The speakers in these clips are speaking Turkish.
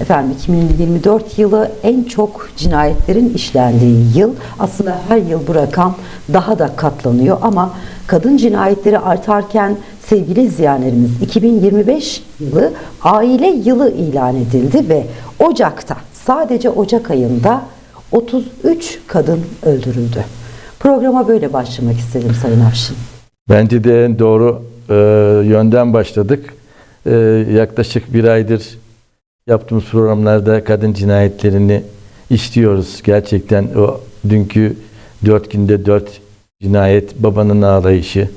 Efendim 2024 yılı en çok cinayetlerin işlendiği yıl. Aslında her yıl bu rakam daha da katlanıyor ama kadın cinayetleri artarken sevgili izleyenlerimiz 2025 yılı aile yılı ilan edildi ve Ocak'ta sadece Ocak ayında 33 kadın öldürüldü. Programa böyle başlamak istedim Sayın Afşin. Bence de en doğru e, yönden başladık. E, yaklaşık bir aydır yaptığımız programlarda kadın cinayetlerini işliyoruz. Gerçekten o dünkü dört günde dört cinayet, babanın ağlayışı,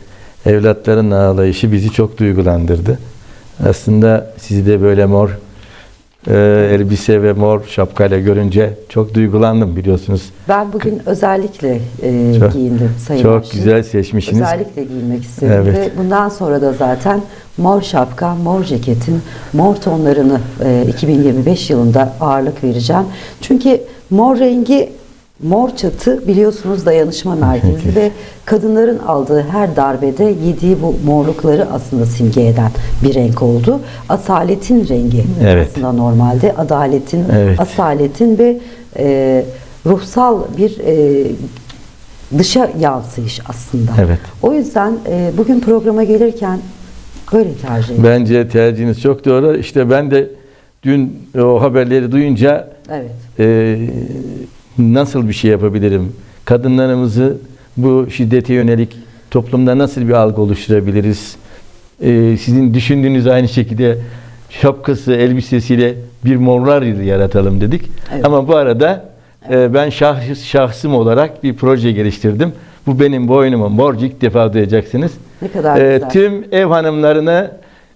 evlatların ağlayışı bizi çok duygulandırdı. Aslında sizi de böyle mor e, elbise ve mor şapkayla görünce çok duygulandım biliyorsunuz. Ben bugün özellikle e, Çok- giyindim Sayın Çok Afşin. güzel seçmişsiniz. Özellikle giyinmek istedim Evet. ve bundan sonra da zaten mor şapka, mor ceketin mor tonlarını e, 2025 yılında ağırlık vereceğim. Çünkü mor rengi mor çatı biliyorsunuz dayanışma merkezi ve kadınların aldığı her darbede yediği bu morlukları aslında simge eden bir renk oldu. Asaletin rengi Evet. aslında normalde adaletin, Evet. asaletin ve e, ruhsal bir e, dışa yansıyış aslında. Evet. O yüzden e, bugün programa gelirken böyle tercih ettim. Bence tercihiniz çok doğru. İşte ben de dün o haberleri duyunca Evet. e, nasıl bir şey yapabilirim? Kadınlarımızı bu şiddete yönelik toplumda nasıl bir algı oluşturabiliriz? E, sizin düşündüğünüz aynı şekilde şapkası, elbisesiyle bir morlar yılı yaratalım dedik. Evet. Ama bu arada e, ben şahs, şahsım olarak bir proje geliştirdim. Bu benim boynumun borcu ilk defa duyacaksınız. Ne kadar Ee, güzel. tüm ev hanımlarını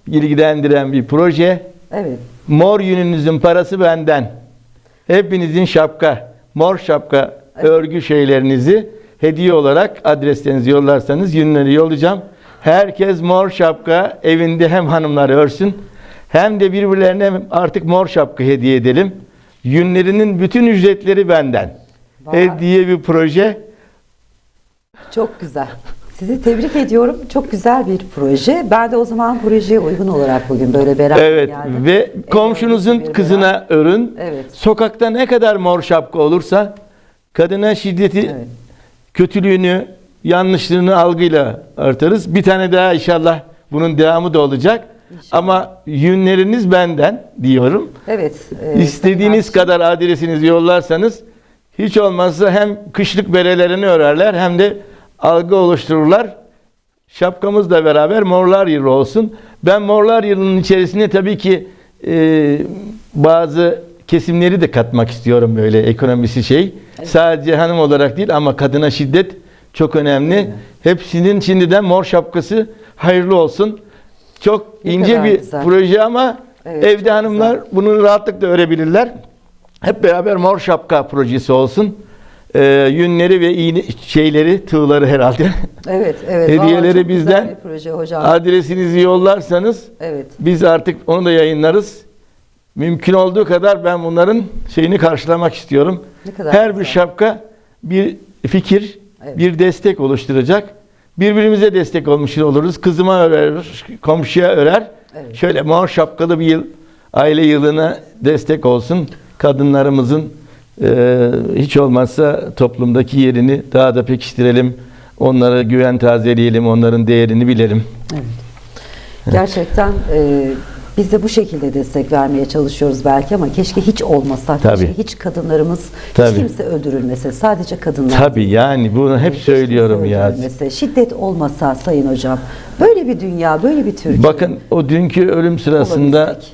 ilgilendiren bir proje. Evet. Mor yününüzün parası benden. Hepinizin şapka, mor şapka örgü şeylerinizi hediye olarak adreslerinizi yollarsanız yünleri yollayacağım. Herkes mor şapka evinde hem hanımlar örsün hem de birbirlerine artık mor şapka hediye edelim. Yünlerinin bütün ücretleri benden. Vay. Hediye bir proje. Çok güzel. Sizi tebrik ediyorum. Çok güzel bir proje. Ben de o zaman projeye uygun olarak bugün böyle beraber Evet geldim. ve komşunuzun bir kızına örün. Evet. Sokakta ne kadar mor şapka olursa kadına şiddeti, Evet. kötülüğünü, yanlışlığını algıyla artarız. Bir tane daha inşallah bunun devamı da olacak. İnşallah. Ama yünleriniz benden diyorum. Evet. e, İstediğiniz kadar adresinizi yollarsanız hiç olmazsa hem kışlık berelerini örerler hem de algı oluştururlar. Şapkamızla beraber morlar yılı olsun. Ben morlar yılının içerisine tabii ki e, bazı kesimleri de katmak istiyorum böyle ekonomisi şey. Sadece hanım olarak değil ama kadına şiddet çok önemli. Hepsinin şimdiden mor şapkası hayırlı olsun. Çok Ne ince bir güzel. proje ama Evet, evde hanımlar bunu rahatlıkla örebilirler. Hep beraber mor şapka projesi olsun. Ee, yünleri ve iğne şeyleri, tığları herhalde. Evet, evet. Hediyeleri Vallahi bizden. bir proje hocam. Adresinizi yollarsanız Evet. biz artık onu da yayınlarız. Mümkün olduğu kadar ben bunların şeyini karşılamak istiyorum. Ne kadar Her güzel. bir şapka bir fikir, Evet. bir destek oluşturacak. Birbirimize destek olmuş oluruz. Kızıma örer, komşuya örer. Evet. Şöyle mor şapkalı bir yıl, aile yılına destek olsun. Kadınlarımızın e, hiç olmazsa toplumdaki yerini daha da pekiştirelim. Onlara güven tazeleyelim, onların değerini bilelim. Evet. Gerçekten e, biz de bu şekilde destek vermeye çalışıyoruz belki ama keşke hiç olmasa, Tabii. keşke hiç kadınlarımız, Tabii. hiç kimse öldürülmese, sadece kadınlar. Tabii yani bunu hep Hiç söylüyorum ya. Şiddet olmasa Sayın Hocam, böyle bir dünya, böyle bir Türkiye. Bakın o dünkü ölüm sırasında olabilsek.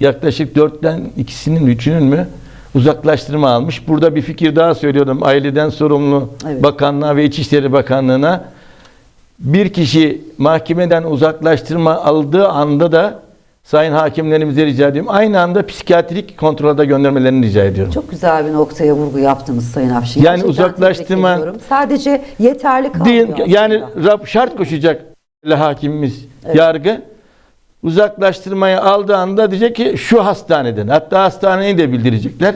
yaklaşık dörtten ikisinin üçünün mü uzaklaştırma almış. Burada bir fikir daha söylüyorum. Aileden sorumlu Evet. bakanlığa ve İçişleri Bakanlığı'na bir kişi mahkemeden uzaklaştırma aldığı anda da sayın hakimlerimize rica ediyorum. Aynı anda psikiyatrik kontrolde göndermelerini rica ediyorum. Çok güzel bir noktaya vurgu yaptınız Sayın Afşin. Yani Gerçekten uzaklaştırma-. Sadece yeterli Değil, kalmıyor yani aslında. Rab- şart koşacak hakimimiz Evet. yargı uzaklaştırmayı aldığı anda diyecek ki şu hastaneden hatta hastaneyi de bildirecekler.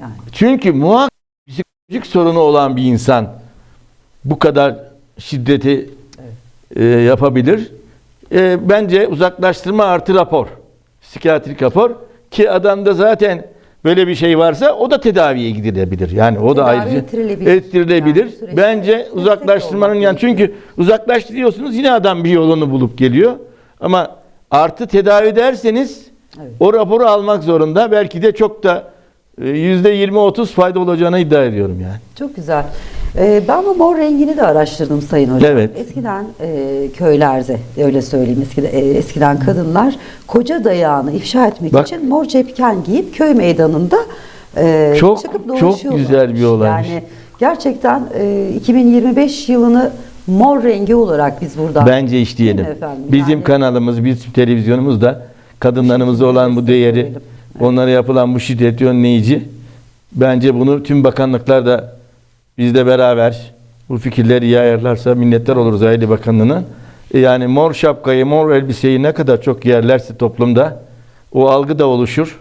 Yani. Çünkü muhakkak psikolojik sorunu olan bir insan bu kadar şiddeti e, yapabilir. E, bence uzaklaştırma artı rapor, psikiyatrik rapor ki adamda zaten böyle bir şey varsa o da tedaviye gidilebilir. Yani o da Tedavi ayrıca ettirilebilir. ettirilebilir. Yani Bence uzaklaştırmanın yani çünkü uzaklaştırıyorsunuz yine adam bir yolunu bulup geliyor. Ama artı tedavi derseniz Evet. o raporu almak zorunda. Belki de çok da e, yüzde 20-30 fayda olacağını iddia ediyorum yani. Çok güzel. Ee, ben bu mor rengini de araştırdım Sayın Hocam. Evet. Eskiden e, köylerde, öyle söyleyeyim, eskiden, e, eskiden kadınlar koca dayağını ifşa etmek Bak. için mor cepken giyip köy meydanında e, Çok- çıkıp çok dolaşıyorlarmış. güzel bir olaymış. Yani gerçekten e, 2025 yılını mor rengi olarak biz burada Bence işleyelim. Bizim Yani- kanalımız, bizim televizyonumuz da kadınlarımıza olan bu değeri, verelim. onlara yapılan bu şiddeti önleyici. Bence bunu tüm bakanlıklar da bizle beraber bu fikirleri iyi ayarlarsa minnettar oluruz Aile Bakanlığı'na. E Yani mor şapkayı, mor elbiseyi ne kadar çok yerlerse toplumda o algı da oluşur.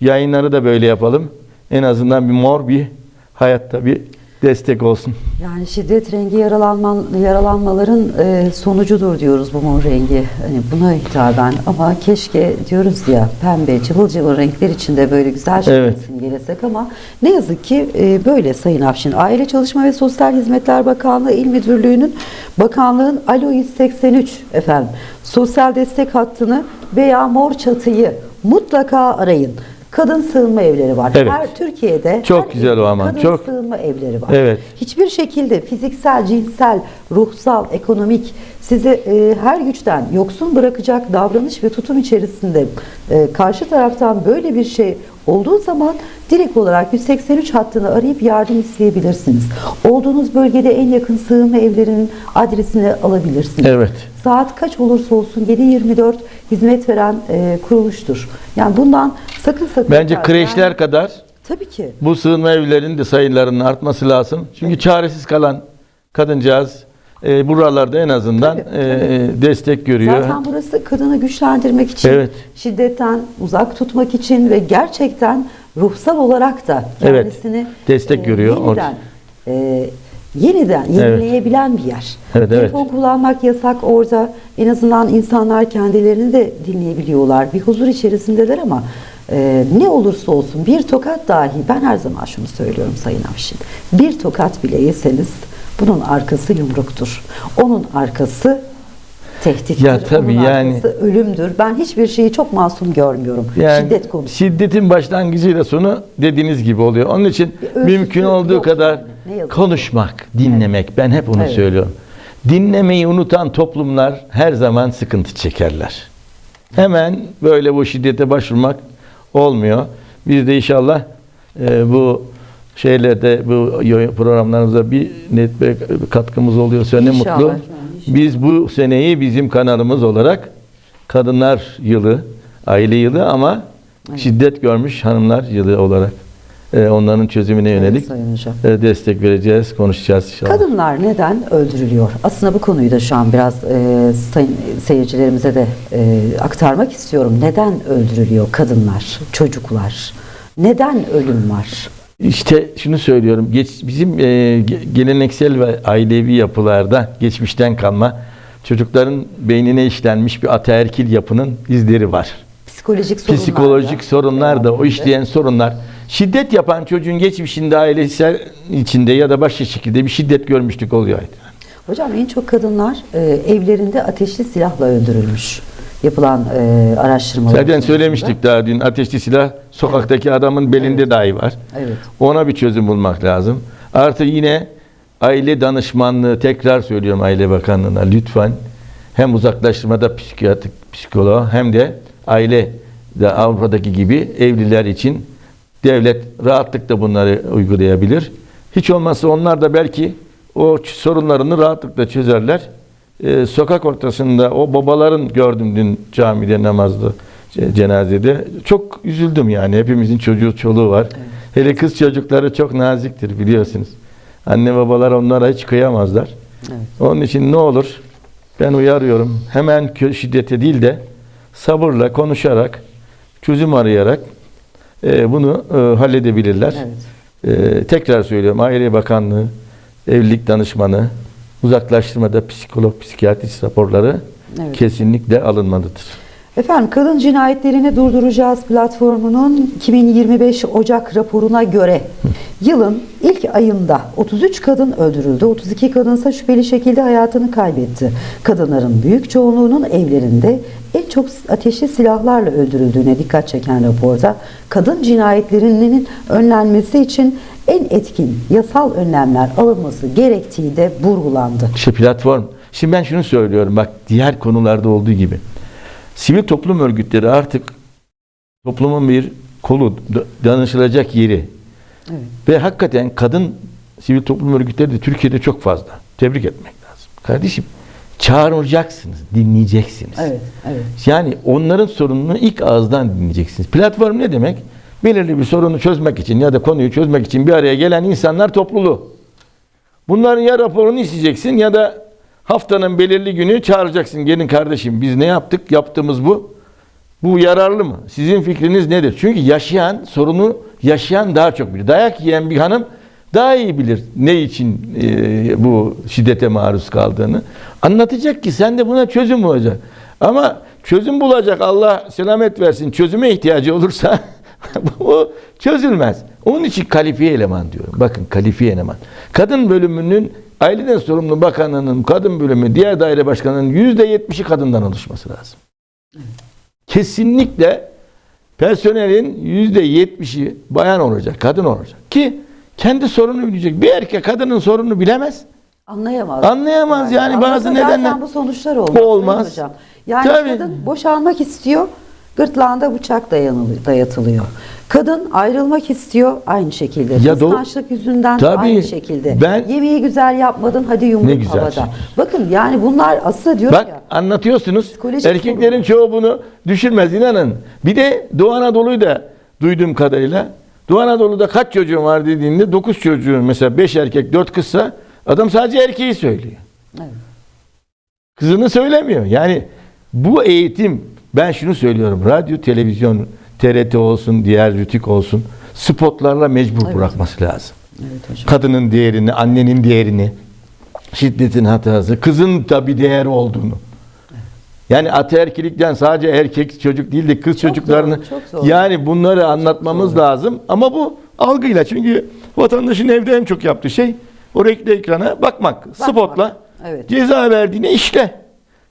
Yayınları da böyle yapalım. En azından bir mor bir hayatta bir destek olsun. Yani şiddet rengi yaralanma, yaralanmaların e, sonucudur diyoruz bu mor rengi. Hani buna hitaben ama keşke diyoruz ya pembe cıvıl cıvıl renkler içinde böyle güzel şeyler Evet. simgelesek ama ne yazık ki e, böyle Sayın Afşin. Aile Çalışma ve Sosyal Hizmetler Bakanlığı İl Müdürlüğü'nün bakanlığın Alo 183 efendim sosyal destek hattını veya mor çatıyı mutlaka arayın. Kadın sığınma evleri var. Evet. Her Türkiye'de Çok her güzel o ama, Kadın çok- sığınma evleri var. Evet. Hiçbir şekilde fiziksel, cinsel, ruhsal, ekonomik sizi e, her güçten yoksun bırakacak davranış ve tutum içerisinde e, karşı taraftan böyle bir şey olduğu zaman direkt olarak 183 hattını arayıp yardım isteyebilirsiniz. Olduğunuz bölgede en yakın sığınma evlerinin adresini alabilirsiniz. Evet. Saat kaç olursa olsun 7-24 hizmet veren e, kuruluştur. Yani bundan sakın sakın Bence yani- kreşler kadar tabii ki. bu sığınma evlerinin de sayılarının artması lazım. Çünkü çaresiz kalan kadıncağız e, buralarda en azından Tabii, e, destek görüyor. Zaten burası kadını güçlendirmek için, Evet. şiddetten uzak tutmak için ve gerçekten ruhsal olarak da Evet, kendisini destek görüyor. Yeniden, e, yeniden yenileyebilen bir yer. Evet, evet. Telefon kullanmak yasak orada. En azından insanlar kendilerini de dinleyebiliyorlar. Bir huzur içerisindeler ama e, ne olursa olsun bir tokat dahi ben her zaman şunu söylüyorum Sayın Avşin. Bir tokat bile yeseniz bunun arkası yumruktur. Onun arkası tehdittir. Ya tabii Onun yani- arkası ölümdür. Ben hiçbir şeyi çok masum görmüyorum. Yani Şiddet konusu. Şiddetin başlangıcıyla sonu dediğiniz gibi oluyor. Onun için Bir mümkün olduğu yok kadar yani. Konuşmak, dinlemek. Ben hep onu Evet. söylüyorum. Dinlemeyi unutan toplumlar her zaman sıkıntı çekerler. Hemen böyle bu şiddete başvurmak olmuyor. Biz de inşallah e, bu şeylerde bu programlarımıza bir net bir katkımız oluyorsa ne İnşallah. mutlu. Biz bu seneyi bizim kanalımız olarak Kadınlar Yılı, Aile Yılı ama şiddet görmüş hanımlar yılı olarak e, onların çözümüne yönelik Sayın Hocam. e, destek vereceğiz, konuşacağız inşallah. Kadınlar neden öldürülüyor? Aslında bu konuyu da şu an biraz e, sayın seyircilerimize de e, aktarmak istiyorum. Neden öldürülüyor kadınlar, çocuklar? Neden ölüm var? İşte şunu söylüyorum. Geç, bizim e, ge- geleneksel ve ailevi yapılarda geçmişten kalma çocukların beynine işlenmiş bir ataerkil yapının izleri var. Psikolojik sorunlar. Psikolojik da sorunlar da o işleyen sorunlar. Şiddet yapan çocuğun geçmişinde ailesel içinde ya da başka şekilde bir şiddet görmüşlük oluyor. Hocam en çok kadınlar e, evlerinde ateşli silahla öldürülmüş. Yapılan e, araştırmalar. Zaten söylemiştik daha dün ateşli silah sokaktaki adamın belinde dahi var. Evet. Ona bir çözüm bulmak lazım. Artı yine aile danışmanlığı tekrar söylüyorum Aile Bakanlığı'na lütfen hem uzaklaştırmada psikiyatrik psikoloğa hem de aile de Avrupa'daki gibi evliler için devlet rahatlıkla bunları uygulayabilir. Hiç olmazsa onlar da belki o sorunlarını rahatlıkla çözerler. Ee, sokak ortasında o babaların gördüm dün camide namazda ce- cenazede. Çok üzüldüm yani. Hepimizin çocuğu çoluğu var. Hele kız çocukları çok naziktir biliyorsunuz. Anne babalar onlara hiç kıyamazlar. Evet. Onun için ne olur ben uyarıyorum. Hemen şiddete değil de sabırla konuşarak, çözüm arayarak e, bunu e, halledebilirler. Evet. E, tekrar söylüyorum Aile Bakanlığı, evlilik danışmanı, uzaklaştırmada psikolog, psikiyatrist raporları Evet. kesinlikle alınmalıdır. Efendim Kadın Cinayetlerini Durduracağız platformunun 2025 Ocak raporuna göre yılın ilk ayında 33 kadın öldürüldü. 32 kadınsa şüpheli şekilde hayatını kaybetti. Kadınların büyük çoğunluğunun evlerinde en çok ateşli silahlarla öldürüldüğüne dikkat çeken raporda kadın cinayetlerinin önlenmesi için en etkin yasal önlemler alınması gerektiği de vurgulandı. İşte platform. Şimdi ben şunu söylüyorum bak diğer konularda olduğu gibi. Sivil toplum örgütleri artık toplumun bir kolu, da- danışılacak yeri. Evet. Ve hakikaten kadın sivil toplum örgütleri de Türkiye'de çok fazla. Tebrik etmek lazım. Kardeşim çağıracaksınız, dinleyeceksiniz. Evet, evet. Yani onların sorununu ilk ağızdan dinleyeceksiniz. Platform ne demek? Belirli bir sorunu çözmek için ya da konuyu çözmek için bir araya gelen insanlar topluluğu. Bunların ya raporunu isteyeceksin ya da haftanın belirli günü çağıracaksın. Gelin kardeşim biz ne yaptık? Yaptığımız bu. Bu yararlı mı? Sizin fikriniz nedir? Çünkü yaşayan, sorunu yaşayan daha çok bilir. Dayak yiyen bir hanım daha iyi bilir ne için e, bu şiddete maruz kaldığını. Anlatacak ki sen de buna çözüm bulacak. Ama çözüm bulacak Allah selamet versin. Çözüme ihtiyacı olursa bu çözülmez. Onun için kalifiye eleman diyorum. Bakın kalifiye eleman. Kadın bölümünün aileden sorumlu bakanının kadın bölümü diğer daire başkanının yüzde yetmişi kadından oluşması lazım. Kesinlikle personelin yüzde yetmişi bayan olacak, kadın olacak ki kendi sorununu bilecek. Bir erkek kadının sorununu bilemez. Anlayamaz. Anlayamaz yani bazı anlasa nedenler- bu sonuçlar olmaz. Bu olmaz. Hocam. Yani Tabii. kadın boşanmak istiyor, gırtlağında bıçak dayanılı- dayatılıyor. Kadın ayrılmak istiyor aynı şekilde. Ya Kıskançlık yüzünden Tabii. aynı şekilde. Ben- Yemeği güzel yapmadın hadi yumruk Ne güzel havada. Bakın yani bunlar aslında diyorum Bak ya. anlatıyorsunuz. Erkeklerin çoğu bunu düşürmez inanın. Bir de Doğu Anadolu'yu da duyduğum kadarıyla Doğu Anadolu'da kaç çocuğun var dediğinde 9 çocuğun mesela 5 erkek 4 kızsa adam sadece erkeği söylüyor. Evet. Kızını söylemiyor. Yani bu eğitim ben şunu söylüyorum. Radyo, televizyon, TRT olsun, diğer rütük olsun spotlarla mecbur Evet. bırakması lazım. Evet hocam. Kadının değerini, annenin değerini, şiddetin hatası, kızın da bir değer olduğunu. Yani ataerkilikten sadece erkek çocuk değil de kız Çok çocuklarını doğru, çok doğru. yani bunları anlatmamız lazım ama bu algıyla çünkü vatandaşın evde en çok yaptığı şey o renkli ekrana bakmak, spotla Evet. ceza verdiğine işle.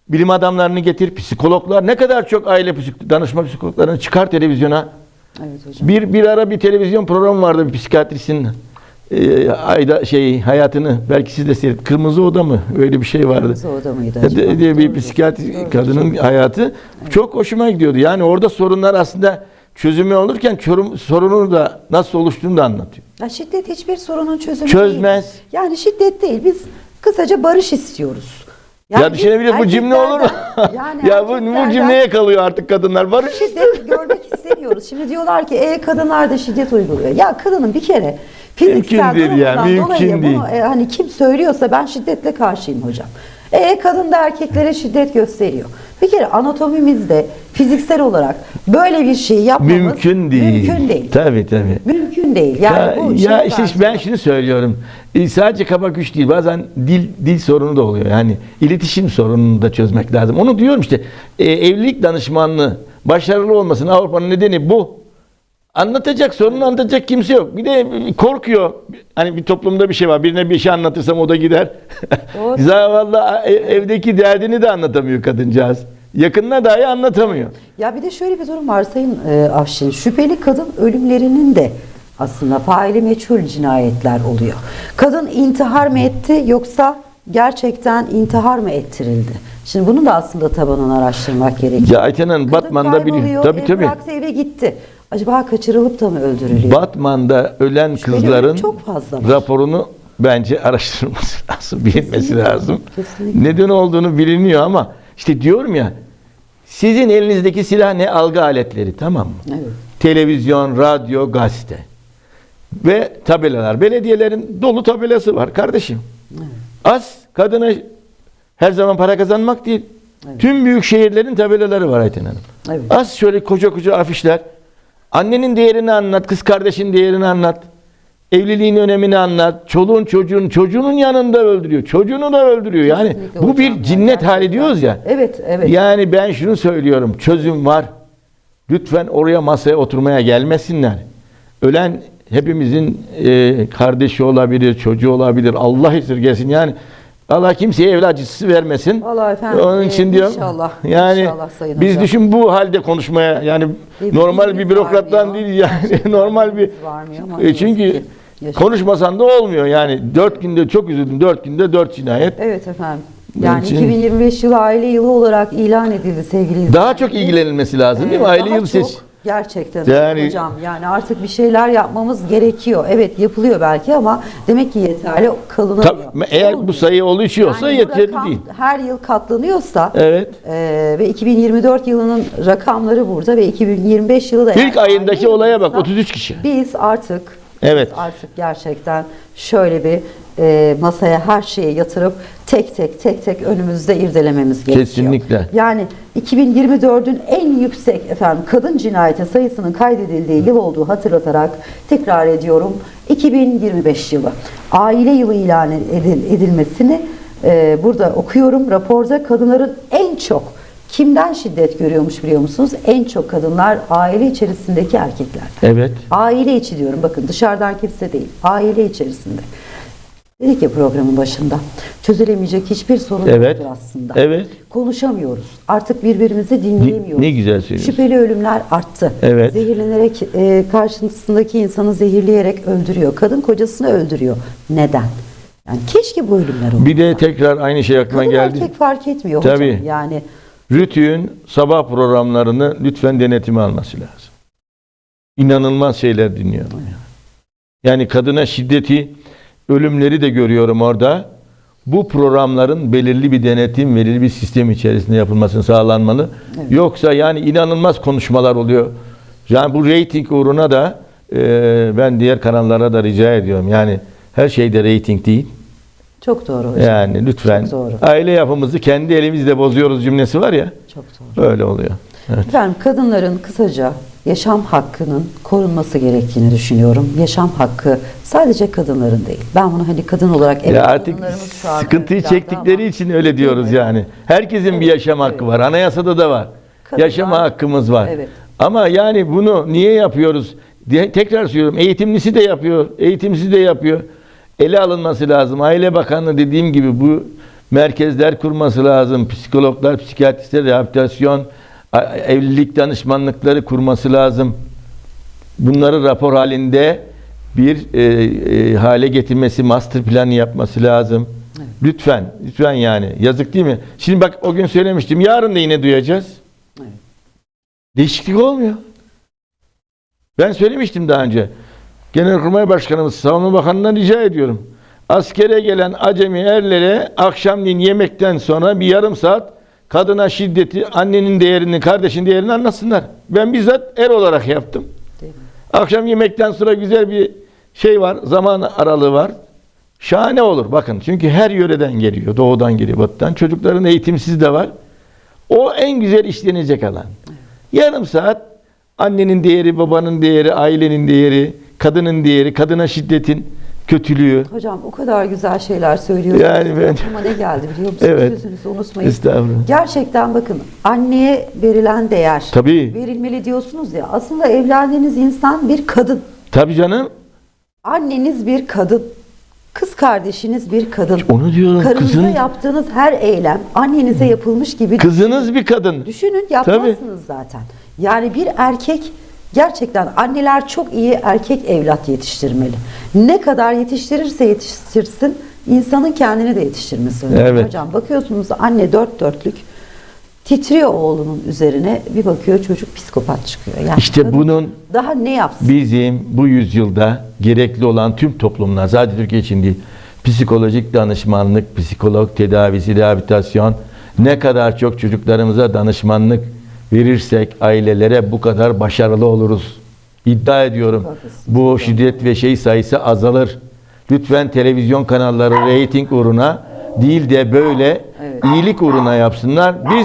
Bilim adamlarını getir, psikologlar ne kadar çok aile psik- danışma psikologlarını çıkar televizyona. Evet hocam. Bir bir ara bir televizyon programı vardı bir psikiyatristin e, ayda şey hayatını belki siz de seyret Kırmızı Oda mı öyle bir şey vardı. Kırmızı Oda mıydı De- acaba? diye bir Doğrudur. psikiyatri kadının hayatı çok hoşuma gidiyordu. Yani orada sorunlar aslında çözümü olurken çorum- sorunun da nasıl oluştuğunu da anlatıyor. Ya şiddet hiçbir sorunun çözümü Çözmez. değil. Yani şiddet değil. Biz kısaca barış istiyoruz. Yani ya biz düşünebilir bu cümle olur mu? yani ya bu, bu cümleye kalıyor artık kadınlar. Barış şiddet görmek istemiyoruz. Şimdi diyorlar ki e kadınlar da şiddet uyguluyor. Ya kadının bir kere fiziksel Mümkün değil ya, mümkün dolayı değil. bunu e, hani kim söylüyorsa ben şiddetle karşıyım hocam. E kadın da erkeklere şiddet gösteriyor. Bir kere anatomimizde fiziksel olarak böyle bir şey yapmamız mümkün değil. Mümkün değil. Tabii tabii. Mümkün değil. Yani ya, bu ya şeye işte ben şunu söylüyorum. E, sadece kaba güç değil. Bazen dil dil sorunu da oluyor. Yani iletişim sorununu da çözmek lazım. Onu diyorum işte. e, evlilik danışmanlığı başarılı olmasının Avrupa'nın nedeni bu. Anlatacak, sorunu anlatacak kimse yok. Bir de korkuyor. Hani bir toplumda bir şey var. Birine bir şey anlatırsam o da gider. Zavallı e- evdeki derdini de anlatamıyor kadıncağız. Yakınına dahi anlatamıyor. Ya bir de şöyle bir durum var Sayın e, Afşin. Şüpheli kadın ölümlerinin de aslında faili meçhul cinayetler oluyor. Kadın intihar mı etti yoksa gerçekten intihar mı ettirildi? Şimdi bunu da aslında tabanını araştırmak gerekiyor. Ya Ayten Hanım Batman'da biliyor. Tabii tabii. eve gitti. Acaba kaçırılıp da mı öldürülüyor? Batman'da ölen kızların çok fazla var. raporunu bence araştırılması lazım, bilinmesi Kesinlikle, lazım. kesinlikle. Neden olduğunu biliniyor ama işte diyorum ya sizin elinizdeki silah ne? Algı aletleri tamam mı? Evet. Televizyon, radyo, gazete ve tabelalar. Belediyelerin dolu tabelası var kardeşim. Az kadına her zaman para kazanmak değil. Evet. Tüm büyük şehirlerin tabelaları var Ayten Hanım. Evet. Az şöyle koca koca afişler. Annenin değerini anlat, kız kardeşin değerini anlat. Evliliğin önemini anlat. Çoluğun çocuğun çocuğunun yanında öldürüyor. Çocuğunu da öldürüyor. Yani Kesinlikle bu bir cinnet hali gerçekten. diyoruz ya. Evet, evet. Yani ben şunu söylüyorum. Çözüm var. Lütfen oraya masaya oturmaya gelmesinler. Ölen hepimizin e, kardeşi olabilir, çocuğu olabilir. Allah esirgesin. Yani Allah kimseye evlat acısı vermesin. Vallahi efendim, Onun e, için diyorum. inşallah, Yani inşallah Sayın biz Hocam. düşün bu halde konuşmaya yani mi? normal bir bürokrattan varmıyor. değil yani normal bir varmıyor E, çünkü konuşmasan da olmuyor yani dört günde çok üzüldüm dört günde dört cinayet Evet efendim. Yani için- 2025 yılı aile yılı olarak ilan edildi sevgili izleyiciler. daha çok ilgilenilmesi lazım değil mi Ee, aile yılı ses çok Gerçekten Yani- hocam yani artık bir şeyler yapmamız gerekiyor. Evet yapılıyor belki ama demek ki yeterli kalınamıyor. Tabii, eğer bu sayı oluşuyorsa Yani yeterli rakam değil Her yıl katlanıyorsa evet e, ve 2024 yılının rakamları burada ve 2025 yılı da ilk ayındaki olaya bak yılıysa 33 kişi Biz artık Evet. biz artık gerçekten şöyle bir e, masaya her şeyi yatırıp tek tek tek tek önümüzde irdelememiz gerekiyor. Kesinlikle. Yani 2024'ün en yüksek efendim kadın cinayeti sayısının kaydedildiği yıl olduğu hatırlatarak tekrar ediyorum 2025 yılı. Aile yılı ilan edil- edilmesini e, burada okuyorum. Raporda kadınların en çok kimden şiddet görüyormuş biliyor musunuz? En çok kadınlar aile içerisindeki erkekler. evet Aile içi diyorum bakın dışarıdan kimse değil. Aile içerisinde. Dedik ya programın başında. Çözülemeyecek hiçbir sorun Evet. yoktur aslında. Evet. Konuşamıyoruz. Artık birbirimizi dinleyemiyoruz. ne güzel söylüyorsun. Şüpheli ölümler arttı. Evet. Zehirlenerek e, karşısındaki insanı zehirleyerek öldürüyor. Kadın kocasını öldürüyor. Neden? Yani keşke bu ölümler olmasa. bir de tekrar aynı şey aklıma Kadın geldi erkek fark etmiyor Tabii. hocam. Yani Rütü'nün sabah programlarını lütfen denetime alması lazım. İnanılmaz şeyler dinliyorum. Yani kadına şiddeti, ölümleri de görüyorum orada. Bu programların belirli bir denetim, belirli bir sistem içerisinde yapılmasını sağlanmalı. Yoksa yani inanılmaz konuşmalar oluyor. Yani bu reyting uğruna da e, ben diğer kanallara da rica ediyorum. Yani her şeyde reyting değil. çok doğru hocam. Yani lütfen Çok doğru. aile yapımızı kendi elimizle bozuyoruz cümlesi var ya. Çok doğru. Öyle oluyor. Evet. Efendim kadınların kısaca yaşam hakkının korunması gerektiğini düşünüyorum. Yaşam hakkı sadece kadınların değil. Ben bunu hani kadın olarak evet ya artık sıkıntıyı çektikleri ama- için öyle diyoruz mi? yani. Herkesin bir Evet, yaşam hakkı evet. var. Anayasada da var. Kadınlar- Yaşama hakkımız var. Evet. Ama yani bunu niye yapıyoruz? diye tekrar söylüyorum. Eğitimlisi de yapıyor, eğitimsiz de yapıyor. Ele alınması lazım. Aile Bakanlığı dediğim gibi bu merkezler kurması lazım. Psikologlar, psikiyatristler, rehabilitasyon, evlilik danışmanlıkları kurması lazım. bunları rapor halinde bir e, e, hale getirmesi, master planı yapması lazım. Lütfen, lütfen yani. Yazık değil mi? Şimdi bak o gün söylemiştim. Yarın da yine duyacağız. Evet. Değişiklik olmuyor. Ben söylemiştim daha önce. Genelkurmay Başkanımız, Savunma Bakanı'ndan rica ediyorum. Askere gelen acemi erlere akşamleyin yemekten sonra bir yarım saat kadına şiddeti, annenin değerini, kardeşin değerini anlatsınlar. Ben bizzat er olarak yaptım. Akşam yemekten sonra güzel bir şey var, zaman aralığı var. Şahane olur bakın. Çünkü her yöreden geliyor, doğudan geliyor, batıdan. Çocukların eğitimsiz de var. O en güzel işlenecek alan. Yarım saat annenin değeri, babanın değeri, ailenin değeri, kadının değeri, kadına şiddetin kötülüğü. Hocam o kadar güzel şeyler söylüyorsunuz. Yani ben- Ama ne geldi biliyor musunuz? Evet. Sözünüzü unutmayın. Estağfurullah. Gerçekten bakın anneye verilen değer. Tabii. Verilmeli diyorsunuz ya. Aslında evlendiğiniz insan bir kadın. Tabii canım. Anneniz bir kadın. Kız kardeşiniz bir kadın. Onu diyorum. Karınıza Kızın, yaptığınız her eylem annenize yapılmış gibi kızınız bir kadın. Düşünün yapmazsınız zaten. Yani bir erkek gerçekten anneler çok iyi erkek evlat yetiştirmeli. Ne kadar yetiştirirse yetiştirsin insanın kendini de yetiştirmesi önemli. Evet. Hocam bakıyorsunuz anne dört dörtlük titriyor oğlunun üzerine bir bakıyor çocuk psikopat çıkıyor. Yani İşte bunun daha ne yapsın? bizim bu yüzyılda gerekli olan tüm toplumlar, sadece Türkiye için değil, psikolojik danışmanlık, psikolog tedavisi, rehabilitasyon, ne kadar çok çocuklarımıza danışmanlık verirsek ailelere bu kadar başarılı oluruz. İddia ediyorum. Bu şiddet ve şey sayısı azalır. Lütfen televizyon kanalları reyting uğruna değil de böyle iyilik uğruna yapsınlar. Biz